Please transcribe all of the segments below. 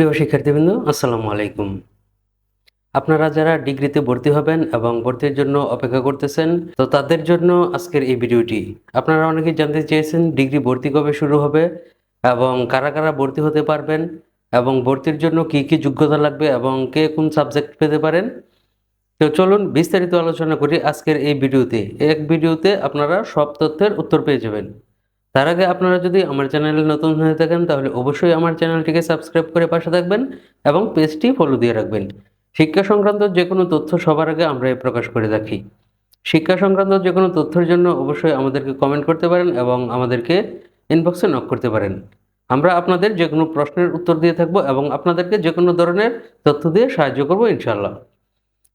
প্রিয় শিক্ষার্থীবৃন্দ, আসসালামু আলাইকুম। আপনারা যারা ডিগ্রিতে ভর্তি হবেন এবং ভর্তির জন্য অপেক্ষা করতেছেন, তো তাদের জন্য আজকের এই ভিডিওটি। আপনারা অনেকেই জানতে চেয়েছেন ডিগ্রি ভর্তি কবে শুরু হবে এবং কারা কারা ভর্তি হতে পারবেন এবং ভর্তির জন্য কি কি যোগ্যতা লাগবে এবং কে কোন সাবজেক্ট পেতে পারেন। তো চলুন বিস্তারিত আলোচনা করি আজকের এই ভিডিওতে। এক ভিডিওতে আপনারা সব তথ্যের উত্তর পেয়ে যাবেন। তার আগে আপনারা যদি আমার চ্যানেলে নতুন হয়ে থাকেন, তাহলে অবশ্যই আমার চ্যানেলটিকে সাবস্ক্রাইব করে পাশে থাকবেন এবং পেজটি ফলো দিয়ে রাখবেন। শিক্ষা সংক্রান্ত যে কোনো তথ্য সবার আগে আমরা প্রকাশ করে রাখি। শিক্ষা সংক্রান্ত যে কোনো তথ্যের জন্য অবশ্যই আমাদেরকে কমেন্ট করতে পারেন এবং আমাদেরকে ইনবক্সে নক করতে পারেন। আমরা আপনাদের যে কোনো প্রশ্নের উত্তর দিয়ে থাকব এবং আপনাদেরকে যে কোনো ধরনের তথ্য দিয়ে সাহায্য করব ইনশাল্লাহ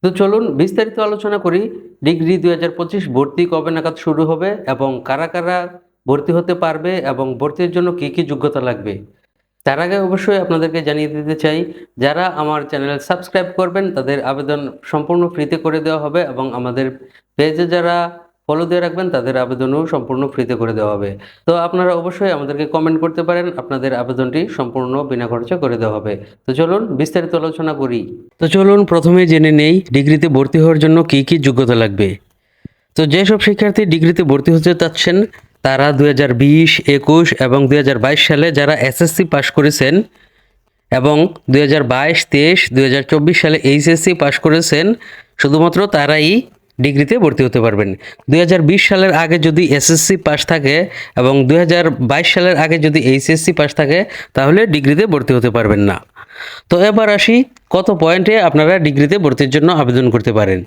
তো চলুন বিস্তারিত আলোচনা করি। ডিগ্রি দুই হাজার পঁচিশ ভর্তি কবে নাগাদ শুরু হবে এবং কারা কারা ভর্তি হতে পারবে এবং ভর্তির জন্য কী কী যোগ্যতা লাগবে? তার আগে অবশ্যই আপনাদেরকে জানিয়ে দিতে চাই, যারা আমার চ্যানেল সাবস্ক্রাইব করবেন, তাদের আবেদন সম্পূর্ণ ফ্রিতে করে দেওয়া হবে এবং আমাদের পেজে যারা ফলো দিয়ে রাখবেন, তাদের আবেদনও সম্পূর্ণ ফ্রিতে করে দেওয়া হবে। তো আপনারা অবশ্যই আমাদেরকে কমেন্ট করতে পারেন, আপনাদের আবেদনটি সম্পূর্ণ বিনা খরচে করে দেওয়া হবে। তো চলুন, বিস্তারিত আলোচনা করি। তো চলুন, প্রথমে জেনে নেই ডিগ্রিতে ভর্তি হওয়ার জন্য কী কী যোগ্যতা লাগবে। তো যেসব শিক্ষার্থী ডিগ্রিতে ভর্তি হতে চাচ্ছেন তারা দু হাজার বিশ, একুশ এবং দু হাজার বাইশ সালে যারা এসএসসি পাশ করেছেন এবং দু হাজার বাইশ, তেইশ, দুই হাজার চব্বিশ সালে এইচএসসি পাশ করেছেন, শুধুমাত্র তারাই ডিগ্রিতে ভর্তি হতে পারবেন। দু হাজার বিশ সালের আগে যদি এসএসসি পাস থাকে এবং দু হাজার বাইশ সালের আগে যদি এইচএসসি পাস থাকে, তাহলে ডিগ্রিতে ভর্তি হতে পারবেন না। তো এবার আসি কত পয়েন্টে আপনারা ডিগ্রিতে ভর্তির জন্য আবেদন করতে পারেন।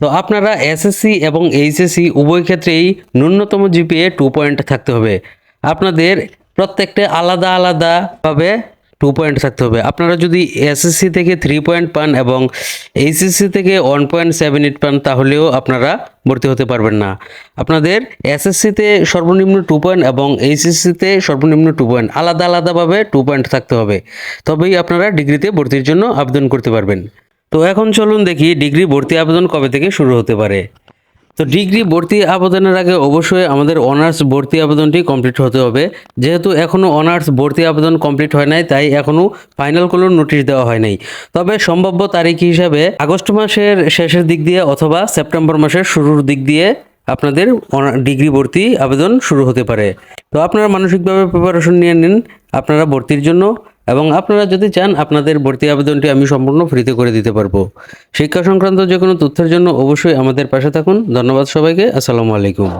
তো আপনারা এসএসসি এবং এইচএসসি উভয় ক্ষেত্রেই ন্যূনতম জিপিএ টু পয়েন্ট থাকতে হবে। আপনাদের প্রত্যেকটা আলাদা আলাদাভাবে টু পয়েন্ট থাকতে হবে। আপনারা যদি এসএসসি থেকে থ্রি পয়েন্ট পান এবং এইচএসসি থেকে ওয়ান পয়েন্ট সেভেন এইট পান, তাহলেও আপনারা ভর্তি হতে পারবেন না। আপনাদের এসএসসিতে সর্বনিম্ন টু পয়েন্ট এবং এইচএসসিতে সর্বনিম্ন টু পয়েন্ট আলাদা আলাদাভাবে টু পয়েন্ট থাকতে হবে। তবেই আপনারা ডিগ্রিতে ভর্তির জন্য আবেদন করতে পারবেন। তো এখন চলুন দেখি ডিগ্রি ভর্তি আবেদন কবে থেকে শুরু হতে পারে। তো ডিগ্রি ভর্তি আবেদনের আগে অবশ্যই আমাদের অনার্স ভর্তি আবেদনটি কমপ্লিট হতে হবে। যেহেতু এখনও অনার্স ভর্তি আবেদন কমপ্লিট হয় নাই, তাই এখনও ফাইনাল কোনো নোটিশ দেওয়া হয় নাই। তবে সম্ভাব্য তারিখ হিসাবে আগস্ট মাসের শেষের দিক দিয়ে অথবা সেপ্টেম্বর মাসের শুরুর দিক দিয়ে আপনাদের ডিগ্রি ভর্তি আবেদন শুরু হতে পারে। তো আপনারা মানসিকভাবে প্রিপারেশন নিয়ে নিন। আপনারা ভর্তির জন্য এবং আপনারা যদি চান আপনাদের ভর্তি আবেদনটি আমি সম্পূর্ণ ফ্রিতে করে দিতে পারব। শিক্ষা সংক্রান্ত যে কোনো তথ্যের জন্য অবশ্যই আমাদের পাশে থাকুন। ধন্যবাদ সবাইকে। আসসালামু আলাইকুম।